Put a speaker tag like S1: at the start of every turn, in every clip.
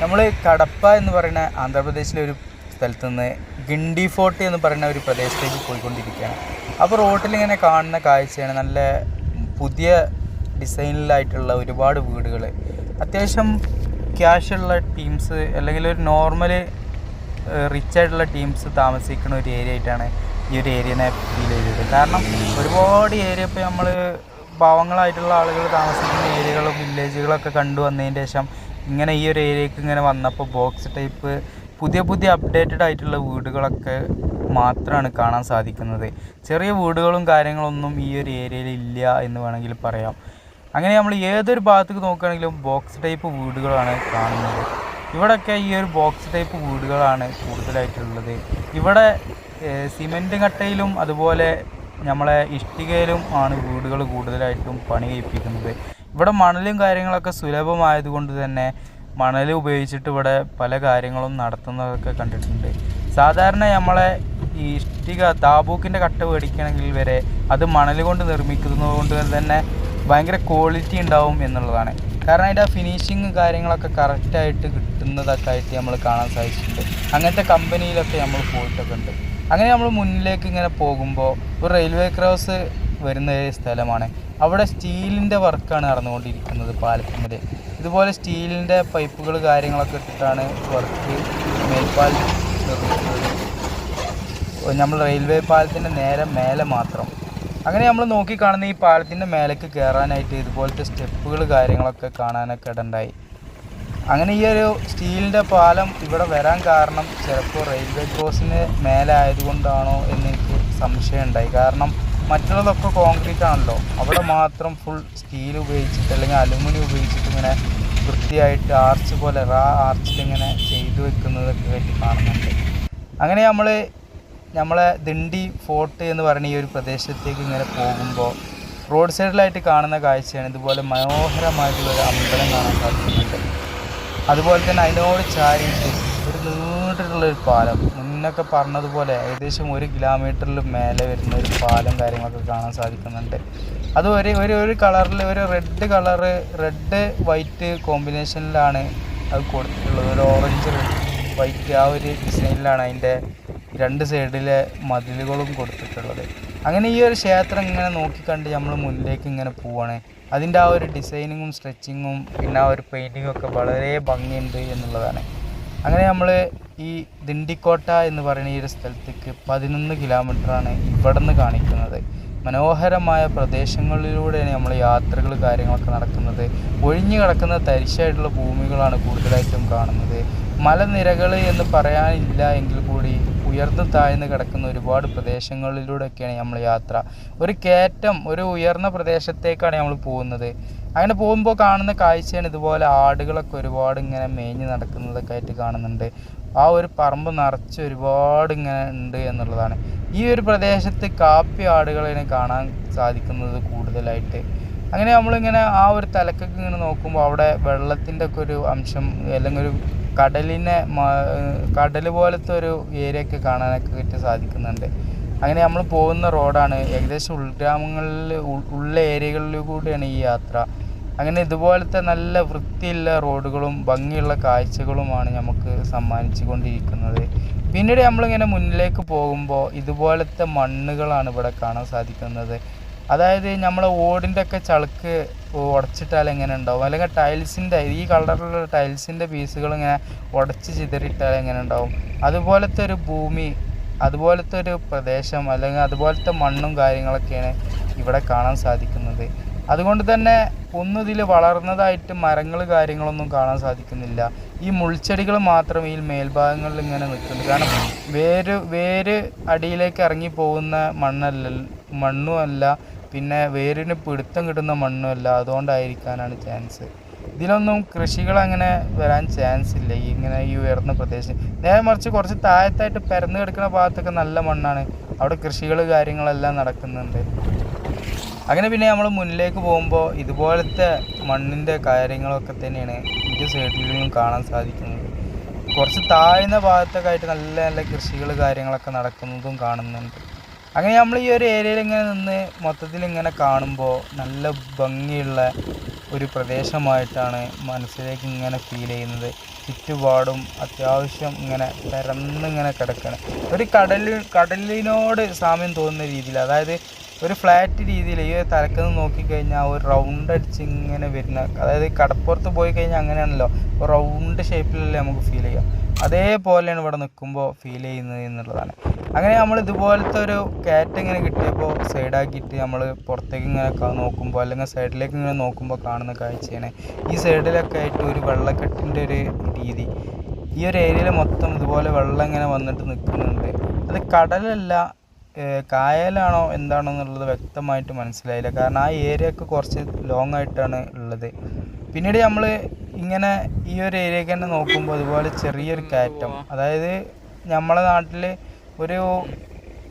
S1: നമ്മൾ കടപ്പ എന്ന് പറയുന്ന ആന്ധ്രാപ്രദേശിലെ ഒരു സ്ഥലത്ത് നിന്ന് ഗിണ്ടി ഫോർട്ട് എന്ന് പറയുന്ന ഒരു പ്രദേശത്തേക്ക് പോയിക്കൊണ്ടിരിക്കുകയാണ്. അപ്പോൾ റോട്ടിൽ ഇങ്ങനെ കാണുന്ന കാഴ്ചയാണ് നല്ല പുതിയ ഡിസൈനിലായിട്ടുള്ള ഒരുപാട് വീടുകൾ അത്യാവശ്യം ക്യാഷുള്ള ടീംസ് അല്ലെങ്കിൽ ഒരു നോർമൽ റിച്ച് ആയിട്ടുള്ള ടീംസ് താമസിക്കുന്ന ഒരു ഏരിയ ആയിട്ടാണ് ഈ ഒരു ഏരിയനെ ഫീൽ ചെയ്തത്. കാരണം ഒരുപാട് ഏരിയ ഇപ്പോൾ നമ്മൾ പാവങ്ങളായിട്ടുള്ള ആളുകൾ താമസിക്കുന്ന ഏരിയകളും വില്ലേജുകളൊക്കെ കണ്ടു വന്നതിന് ശേഷം ഇങ്ങനെ ഈ ഒരു ഏരിയക്ക് ഇങ്ങനെ വന്നപ്പോൾ ബോക്സ് ടൈപ്പ് പുതിയ പുതിയ അപ്ഡേറ്റഡ് ആയിട്ടുള്ള വീടുകളൊക്കെ മാത്രമാണ് കാണാൻ സാധിക്കുന്നത്. ചെറിയ വീടുകളും കാര്യങ്ങളൊന്നും ഈ ഒരു ഏരിയയിൽ ഇല്ല എന്ന് വേണമെങ്കിൽ പറയാം. അങ്ങനെ നമ്മൾ ഏതൊരു ഭാഗത്തേക്ക് നോക്കുകയാണെങ്കിലും ബോക്സ് ടൈപ്പ് വീടുകളാണ് കാണുന്നത്. ഇവിടെയൊക്കെ ഈ ഒരു ബോക്സ് ടൈപ്പ് വീടുകളാണ് കൂടുതലായിട്ടുള്ളത്. ഇവിടെ സിമെന്റ് കട്ടയിലും അതുപോലെ നമ്മളെ ഇഷ്ടികയിലും ആണ് വീടുകൾ കൂടുതലായിട്ടും പണി കഴിപ്പിക്കുന്നത്. ഇവിടെ മണലും കാര്യങ്ങളൊക്കെ സുലഭമായതുകൊണ്ട് തന്നെ മണൽ ഉപയോഗിച്ചിട്ട് ഇവിടെ പല കാര്യങ്ങളും നടത്തുന്നതൊക്കെ കണ്ടിട്ടുണ്ട്. സാധാരണ നമ്മളെ ഈ ഇഷ്ടിക താബൂക്കിന്റെ കട്ട മേടിക്കണമെങ്കിൽ വരെ അത് മണൽ കൊണ്ട് നിർമ്മിക്കുന്നത് കൊണ്ട് തന്നെ ഭയങ്കര ക്വാളിറ്റി ഉണ്ടാവും എന്നുള്ളതാണ്. കാരണം അതിന്റെ ഫിനിഷിങ് കാര്യങ്ങളൊക്കെ കറക്റ്റായിട്ട് കിട്ടുന്നതൊക്കെ ആയിട്ട് നമ്മൾ കാണാൻ സാധിച്ചിട്ടുണ്ട്. അങ്ങനത്തെ കമ്പനിയിലൊക്കെ നമ്മൾ പോയിട്ടൊക്കെ ഉണ്ട്. അങ്ങനെ നമ്മൾ മുന്നിലേക്ക് ഇങ്ങനെ പോകുമ്പോൾ ഒരു റെയിൽവേ ക്രോസ് വരുന്ന സ്ഥലമാണ്. അവിടെ സ്റ്റീലിന്റെ വർക്കാണ് നടന്നുകൊണ്ടിരിക്കുന്നത് പാലത്തിന്മേൽ ഇതുപോലെ സ്റ്റീലിന്റെ പൈപ്പുകൾ കാര്യങ്ങളൊക്കെ ഇട്ടിട്ടാണ് വർക്ക് മേൽപ്പാലം നിർമ്മിക്കുന്നത്. നമ്മൾ റെയിൽവേ പാലത്തിന്റെ നേരെ മേലെ മാത്രം. അങ്ങനെ നമ്മൾ നോക്കി കാണുന്ന ഈ പാലത്തിന്റെ മേലേക്ക് കയറാനായിട്ട് ഇതുപോലത്തെ സ്റ്റെപ്പുകൾ കാര്യങ്ങളൊക്കെ കാണാനൊക്കെ ഇടണ്ടായി. അങ്ങനെ ഈ ഒരു സ്റ്റീലിന്റെ പാലം ഇവിടെ വരാൻ കാരണം ചിലപ്പോൾ റെയിൽവേ ക്രോസിന് മേലെ ആയതുകൊണ്ടാണോ എന്ന് എനിക്ക് സംശയം ഉണ്ടായി കാരണം മറ്റുള്ളതൊക്കെ കോൺക്രീറ്റ് ആണല്ലോ. അവിടെ മാത്രം ഫുൾ സ്റ്റീൽ ഉപയോഗിച്ചിട്ട് അല്ലെങ്കിൽ അലുമിനിയം ഉപയോഗിച്ചിട്ട് ഇങ്ങനെ വൃത്തിയായിട്ട് ആർച്ച് പോലെ റാ ആർച്ചിൽ ഇങ്ങനെ ചെയ്തു വെക്കുന്നതൊക്കെ പറ്റി കാണുന്നുണ്ട്. അങ്ങനെ നമ്മൾ നമ്മളെ ദിണ്ടി ഫോർട്ട് എന്ന് പറയുന്ന ഈ ഒരു പ്രദേശത്തേക്ക് ഇങ്ങനെ പോകുമ്പോൾ റോഡ് സൈഡിലായിട്ട് കാണുന്ന കാഴ്ചയാണ് ഇതുപോലെ മനോഹരമായിട്ടുള്ള ഒരു അമ്പലം കാണാൻ സാധിക്കുന്നുണ്ട്. അതുപോലെ തന്നെ അതിനോട് ചാരിയിട്ട് ഒരു നീണ്ടിട്ടുള്ളൊരു പാലം. മുന്നൊക്കെ പറഞ്ഞതുപോലെ ഏകദേശം ഒരു കിലോമീറ്ററിൽ മേലെ വരുന്ന ഒരു പാലം കാര്യങ്ങളൊക്കെ കാണാൻ സാധിക്കുന്നുണ്ട്. അത് ഒരു ഒരു ഒരു കളറിൽ ഒരു റെഡ് കളറ് റെഡ് വൈറ്റ് കോമ്പിനേഷനിലാണ് അത് കൊടുത്തിട്ടുള്ളത്. ഒരു ഓറഞ്ച് വൈറ്റ് ആ ഒരു ഡിസൈനിലാണ് അതിന്റെ രണ്ട് സൈഡിലെ മതിലുകളും കൊടുത്തിട്ടുള്ളത്. അങ്ങനെ ഈ ഒരു ക്ഷേത്രം ഇങ്ങനെ നോക്കിക്കണ്ട് നമ്മൾ മുന്നിലേക്ക് ഇങ്ങനെ പോവാണ്. അതിന്റെ ആ ഒരു ഡിസൈനിങ്ങും സ്ട്രെച്ചിങ്ങും പിന്നെ ആ ഒരു പെയിന്റിങ്ങും ഒക്കെ വളരെ ഭംഗിയുണ്ട് എന്നുള്ളതാണ്. അങ്ങനെ നമ്മൾ ഈ ദിണ്ടിക്കോട്ട എന്ന് പറയുന്ന ഈ ഒരു സ്ഥലത്തേക്ക് പതിനൊന്ന് കിലോമീറ്ററാണ് ഇവിടെ നിന്ന് കാണിക്കുന്നത്. മനോഹരമായ പ്രദേശങ്ങളിലൂടെയാണ് നമ്മൾ യാത്രകൾ കാര്യങ്ങളൊക്കെ നടക്കുന്നത്. ഒഴിഞ്ഞു കിടക്കുന്ന തരിശായിട്ടുള്ള ഭൂമികളാണ് കൂടുതലായിട്ടും കാണുന്നത്. മലനിരകൾ എന്ന് പറയാനില്ല എങ്കിൽ കൂടി ഉയർന്നു താഴ്ന്നു കിടക്കുന്ന ഒരുപാട് പ്രദേശങ്ങളിലൂടെയൊക്കെയാണ് നമ്മൾ യാത്ര. ഒരു കയറ്റം ഒരു ഉയർന്ന പ്രദേശത്തേക്കാണ് നമ്മൾ പോകുന്നത്. അങ്ങനെ പോകുമ്പോൾ കാണുന്ന കാഴ്ചയാണ് ഇതുപോലെ ആടുകളൊക്കെ ഒരുപാട് ഇങ്ങനെ മേഞ്ഞ് നടക്കുന്നതൊക്കെ ആയിട്ട് കാണുന്നുണ്ട്. ആ ഒരു പറമ്പ് നിറച്ച് ഒരുപാട് ഇങ്ങനെ ഉണ്ട് എന്നുള്ളതാണ്. ഈ ഒരു പ്രദേശത്ത് കാപ്പി ആടുകളെ കാണാൻ സാധിക്കുന്നത് കൂടുതലായിട്ട്. അങ്ങനെ നമ്മളിങ്ങനെ ആ ഒരു തലക്കൊക്കെ ഇങ്ങനെ നോക്കുമ്പോൾ അവിടെ വെള്ളത്തിന്റെ ഒക്കെ ഒരു അംശം അല്ലെങ്കിൽ ഒരു കടലിനെ കടൽ പോലത്തെ ഒരു ഏരിയ ഒക്കെ കാണാനൊക്കെ കിട്ടി സാധിക്കുന്നുണ്ട്. അങ്ങനെ നമ്മൾ പോകുന്ന റോഡാണ്. ഏകദേശം ഉൾഗ്രാമങ്ങളിൽ ഉള്ള ഏരിയകളിൽ കൂടിയാണ് ഈ യാത്ര. അങ്ങനെ ഇതുപോലത്തെ നല്ല വൃത്തിയുള്ള റോഡുകളും ഭംഗിയുള്ള കാഴ്ചകളുമാണ് നമുക്ക് സമ്മാനിച്ചു കൊണ്ടിരിക്കുന്നത് പിന്നീട് നമ്മളിങ്ങനെ മുന്നിലേക്ക് പോകുമ്പോൾ ഇതുപോലത്തെ മണ്ണുകളാണ് ഇവിടെ കാണാൻ സാധിക്കുന്നത്. അതായത് നമ്മളെ ഓടിന്റെ ഒക്കെ ചളുക്ക് ഉടച്ചിട്ടാൽ എങ്ങനെ ഉണ്ടാവും? അല്ലെങ്കിൽ ടൈൽസിന്റെ ഈ കളറിലുള്ള ടൈൽസിന്റെ പീസുകൾ ഇങ്ങനെ ഉടച്ച് ചിതറിയിട്ടാൽ എങ്ങനെ ഉണ്ടാവും? അതുപോലത്തെ ഒരു ഭൂമി അതുപോലത്തെ ഒരു പ്രദേശം അല്ലെങ്കിൽ അതുപോലത്തെ മണ്ണും കാര്യങ്ങളൊക്കെയാണ് ഇവിടെ കാണാൻ സാധിക്കുന്നത്. അതുകൊണ്ട് തന്നെ ഒന്നും ഇതിൽ വളർന്നതായിട്ട് മരങ്ങൾ കാര്യങ്ങളൊന്നും കാണാൻ സാധിക്കുന്നില്ല. ഈ മുൾച്ചെടികൾ മാത്രം ഈ മേൽഭാഗങ്ങളിൽ ഇങ്ങനെ നിൽക്കുന്നുണ്ട്. കാരണം വേര് വേര് അടിയിലേക്ക് ഇറങ്ങി പോകുന്ന മണ്ണല്ല മണ്ണുമല്ല പിന്നെ വേരിന് പിടുത്തം കിട്ടുന്ന മണ്ണുമല്ല. അതുകൊണ്ടായിരിക്കാനാണ് ചാൻസ് ഇതിലൊന്നും കൃഷികൾ അങ്ങനെ വരാൻ ചാൻസ് ഇല്ല. ഈ ഇങ്ങനെ ഈ ഉയർന്ന പ്രദേശം. നേരെ മറിച്ച് കുറച്ച് താഴത്തായിട്ട് പരന്നു കിടക്കുന്ന ഭാഗത്തൊക്കെ നല്ല മണ്ണാണ്. അവിടെ കൃഷികൾ കാര്യങ്ങളെല്ലാം നടക്കുന്നുണ്ട്. അങ്ങനെ പിന്നെ നമ്മൾ മുന്നിലേക്ക് പോകുമ്പോൾ ഇതുപോലത്തെ മണ്ണിന്റെ കാര്യങ്ങളൊക്കെ തന്നെയാണ് ഇരു സൈഡിലും കാണാൻ സാധിക്കുന്നത്. കുറച്ച് താഴ്ന്ന ഭാഗത്തൊക്കെ ആയിട്ട് നല്ല നല്ല കൃഷികൾ കാര്യങ്ങളൊക്കെ നടക്കുന്നതും കാണുന്നുണ്ട്. അങ്ങനെ നമ്മൾ ഈ ഒരു ഏരിയയിൽ ഇങ്ങനെ നിന്ന് മൊത്തത്തിൽ ഇങ്ങനെ കാണുമ്പോൾ നല്ല ഭംഗിയുള്ള ഒരു പ്രദേശമായിട്ടാണ് മനസ്സിലേക്ക് ഇങ്ങനെ ഫീൽ ചെയ്യുന്നത്. ചുറ്റുപാടും അത്യാവശ്യം ഇങ്ങനെ പരന്നിങ്ങനെ കിടക്കണം. ഒരു കടലിൽ കടലിനോട് സാമ്യം തോന്നുന്ന രീതിയിൽ അതായത് ഒരു ഫ്ലാറ്റ് രീതിയിൽ ഈ തലക്കെന്ന് നോക്കിക്കഴിഞ്ഞാൽ ഒരു റൗണ്ട് അടിച്ച് ഇങ്ങനെ വരുന്ന അതായത് കടപ്പുറത്ത് പോയി കഴിഞ്ഞാൽ അങ്ങനെയാണല്ലോ. റൗണ്ട് ഷേപ്പിലല്ലേ നമുക്ക് ഫീൽ ചെയ്യാം. അതേപോലെയാണ് ഇവിടെ നിൽക്കുമ്പോൾ ഫീൽ ചെയ്യുന്നത് എന്നുള്ളതാണ്. അങ്ങനെ നമ്മൾ ഇതുപോലത്തെ ഒരു കാറ്റ് ഇങ്ങനെ കിട്ടിയപ്പോൾ സൈഡാക്കിയിട്ട് നമ്മൾ പുറത്തേക്ക് ഇങ്ങനെ നോക്കുമ്പോൾ അല്ലെങ്കിൽ സൈഡിലേക്ക് ഇങ്ങനെ നോക്കുമ്പോൾ കാണുന്ന കാഴ്ചയാണ് ഈ സൈഡിലൊക്കെ ആയിട്ട് ഒരു വെള്ളക്കെട്ടിന്റെ ഒരു രീതി. ഈ ഒരു ഏരിയയിൽ മൊത്തം ഇതുപോലെ വെള്ളം ഇങ്ങനെ വന്നിട്ട് നിൽക്കുന്നുണ്ട് അത് കടലല്ല കായലാണോ എന്താണോ എന്നുള്ളത് വ്യക്തമായിട്ട് മനസ്സിലായില്ല. കാരണം ആ ഏരിയ ഒക്കെ കുറച്ച് ലോങ് ആയിട്ടാണ് ഉള്ളത്. പിന്നീട് നമ്മൾ ഇങ്ങനെ ഈ ഒരു ഏരിയക്ക് തന്നെ നോക്കുമ്പോൾ അതുപോലെ ചെറിയൊരു കയറ്റം. അതായത് നമ്മളെ നാട്ടിൽ ഒരു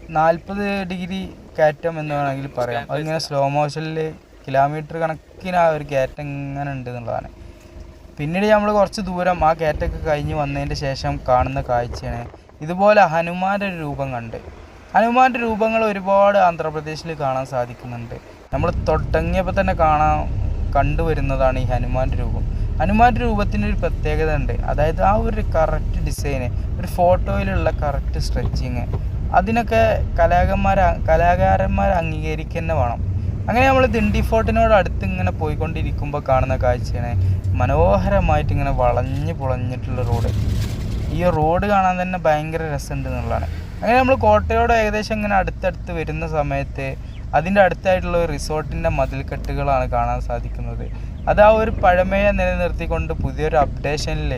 S1: നാൽപ്പത് ഡിഗ്രി കയറ്റം എന്ന് വേണമെങ്കിൽ പറയാം. അതിങ്ങനെ സ്ലോ മോഷനിൽ കിലോമീറ്റർ കണക്കിന് ആ ഒരു കയറ്റം ഇങ്ങനെ ഉണ്ട് എന്നുള്ളതാണ്. പിന്നീട് നമ്മൾ കുറച്ച് ദൂരം ആ കയറ്റമൊക്കെ കഴിഞ്ഞ് വന്നതിന്റെ ശേഷം കാണുന്ന കാഴ്ചയാണ്. ഇതുപോലെ ഹനുമാന്റെ ഒരു രൂപം കണ്ട്. ഹനുമാന്റെ രൂപങ്ങൾ ഒരുപാട് ആന്ധ്രാപ്രദേശിൽ കാണാൻ സാധിക്കുന്നുണ്ട്. നമ്മൾ തുടങ്ങിയപ്പോൾ തന്നെ കാണാൻ കണ്ടുവരുന്നതാണ് ഈ ഹനുമാന്റെ രൂപം. ഹനുമാന്റെ രൂപത്തിന് ഒരു പ്രത്യേകത ഉണ്ട്. അതായത് ആ ഒരു കറക്റ്റ് ഡിസൈന് ഒരു ഫോട്ടോയിലുള്ള കറക്റ്റ് സ്ട്രെച്ചിങ് അതിനൊക്കെ കലാകന്മാർ കലാകാരന്മാർ അംഗീകരിക്കുക വേണം. അങ്ങനെ നമ്മൾ ദിണ്ടി ഫോർട്ടിനോട് അടുത്ത് ഇങ്ങനെ പോയിക്കൊണ്ടിരിക്കുമ്പോൾ കാണുന്ന കാഴ്ചയാണ് മനോഹരമായിട്ട് ഇങ്ങനെ വളഞ്ഞ് പുളഞ്ഞിട്ടുള്ള റോഡ് ഈ റോഡ് കാണാൻ തന്നെ ഭയങ്കര രസമുണ്ട് എന്നുള്ളതാണ്. അങ്ങനെ നമ്മൾ കോട്ടയോട് ഏകദേശം ഇങ്ങനെ അടുത്തടുത്ത് വരുന്ന സമയത്ത് അതിന്റെ അടുത്തായിട്ടുള്ള ഒരു റിസോർട്ടിന്റെ മതിൽക്കെട്ടുകളാണ് കാണാൻ സാധിക്കുന്നത്. അത് ആ ഒരു പഴമയെ നിലനിർത്തിക്കൊണ്ട് പുതിയൊരു അപ്ഡേഷനിൽ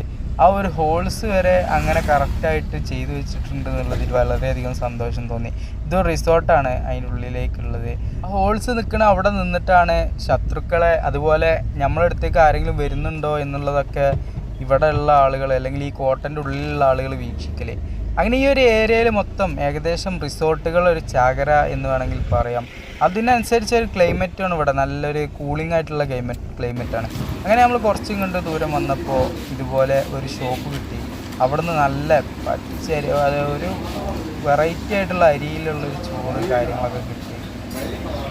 S1: ആ ഒരു ഹോൾസ് വരെ അങ്ങനെ കറക്റ്റായിട്ട് ചെയ്തു വെച്ചിട്ടുണ്ട് എന്നുള്ളതിൽ വളരെയധികം സന്തോഷം തോന്നി. ഇതൊരു റിസോർട്ടാണ് അതിന്റെ ഉള്ളിലേക്കുള്ളത്. ആ ഹോൾസ് നിൽക്കണ അവിടെ നിന്നിട്ടാണ് ശത്രുക്കളെ അതുപോലെ നമ്മളെ അടുത്തേക്ക് ആരെങ്കിലും വരുന്നുണ്ടോ എന്നുള്ളതൊക്കെ ഇവിടെയുള്ള ആളുകൾ അല്ലെങ്കിൽ ഈ കോട്ടന്റെ ഉള്ളിലുള്ള ആളുകൾ വീക്ഷിക്കൽ. അങ്ങനെ ഈ ഒരു ഏരിയയിൽ മൊത്തം ഏകദേശം റിസോർട്ടുകൾ ഒരു ചാകര എന്ന് വേണമെങ്കിൽ പറയാം. അതിനനുസരിച്ച് ഒരു ക്ലൈമറ്റാണ് ഇവിടെ. നല്ലൊരു കൂളിംഗ് ആയിട്ടുള്ള ക്ലൈമറ്റ് ക്ലൈമറ്റാണ് അങ്ങനെ നമ്മൾ കുറച്ചും കണ്ട് ദൂരം വന്നപ്പോൾ ഇതുപോലെ ഒരു ഷോപ്പ് കിട്ടി. അവിടുന്ന് നല്ല പച്ചരി അത് ഒരു വെറൈറ്റി ആയിട്ടുള്ള അരിയിലുള്ള ഒരു ചോറ് കാര്യങ്ങളൊക്കെ കിട്ടി.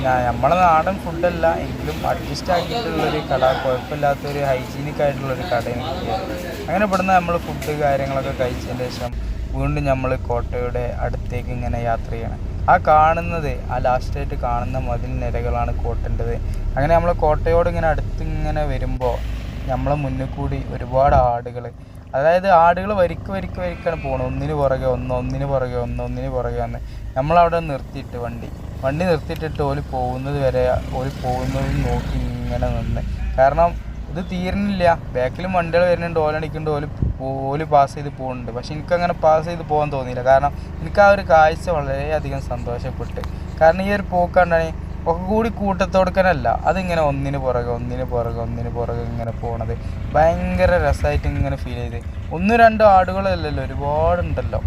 S1: ഞാൻ നമ്മളെ നാടൻ ഫുഡല്ല എങ്കിലും അഡ്ജസ്റ്റ് ആക്കിയിട്ടുള്ളൊരു കട കുഴപ്പമില്ലാത്തൊരു ഹൈജീനിക് ആയിട്ടുള്ളൊരു കടയും കിട്ടിയത്. അങ്ങനെ ഇവിടുന്ന് നമ്മൾ ഫുഡ് കാര്യങ്ങളൊക്കെ കഴിച്ചതിന് ശേഷം വീണ്ടും നമ്മൾ കോട്ടയുടെ അടുത്തേക്ക് ഇങ്ങനെ യാത്ര ചെയ്യണം. ആ കാണുന്നത് ആ ലാസ്റ്റായിട്ട് കാണുന്ന മതിൽ നിരകളാണ് കോട്ടന്റെത്. അങ്ങനെ നമ്മൾ കോട്ടയോട് ഇങ്ങനെ അടുത്തിങ്ങനെ വരുമ്പോൾ നമ്മളെ മുന്നിൽ കൂടി ഒരുപാട് ആടുകൾ അതായത് ആടുകൾ വരിക്ക് വരിക്ക് വരിക്കാണ് പോകണം ഒന്നിന് പുറകെ ഒന്ന് ഒന്നിന് പുറകെ ഒന്ന് ഒന്നിന് പുറകെ ഒന്ന് നമ്മളവിടെ നിർത്തിയിട്ട് വണ്ടി. വണ്ടി നിർത്തിയിട്ടിട്ട് ഓൽ പോകുന്നത് വരെ ഓൽ പോകുന്നത് നോക്കി ഇങ്ങനെ നിന്ന്. കാരണം ഇത് തീരുന്നില്ല. ബാക്കിലും വണ്ടികൾ വരുന്നുണ്ട്. ഓലടിക്കുന്നുണ്ട്. ഓൽ ഓൽ പാസ് ചെയ്ത് പോകുന്നുണ്ട് പക്ഷെ എനിക്കങ്ങനെ പാസ് ചെയ്ത് പോകാൻ തോന്നിയില്ല. കാരണം എനിക്ക് ആ ഒരു കാഴ്ച വളരെയധികം സന്തോഷപ്പെട്ട്. കാരണം ഈ ഒരു പോക്ക് കണ്ടാണ് ഒക്കെ കൂടി കൂട്ടത്തോടുക്കനല്ല. അതിങ്ങനെ ഒന്നിന് പുറകെ ഒന്നിന് പുറകെ ഒന്നിന് പുറകെ ഇങ്ങനെ പോണത്. ഭയങ്കര രസമായിട്ട് ഇങ്ങനെ ഫീൽ ചെയ്ത്. ഒന്നും രണ്ടും ആടുകളല്ലല്ലോ. ഒരുപാടുണ്ടല്ലോ.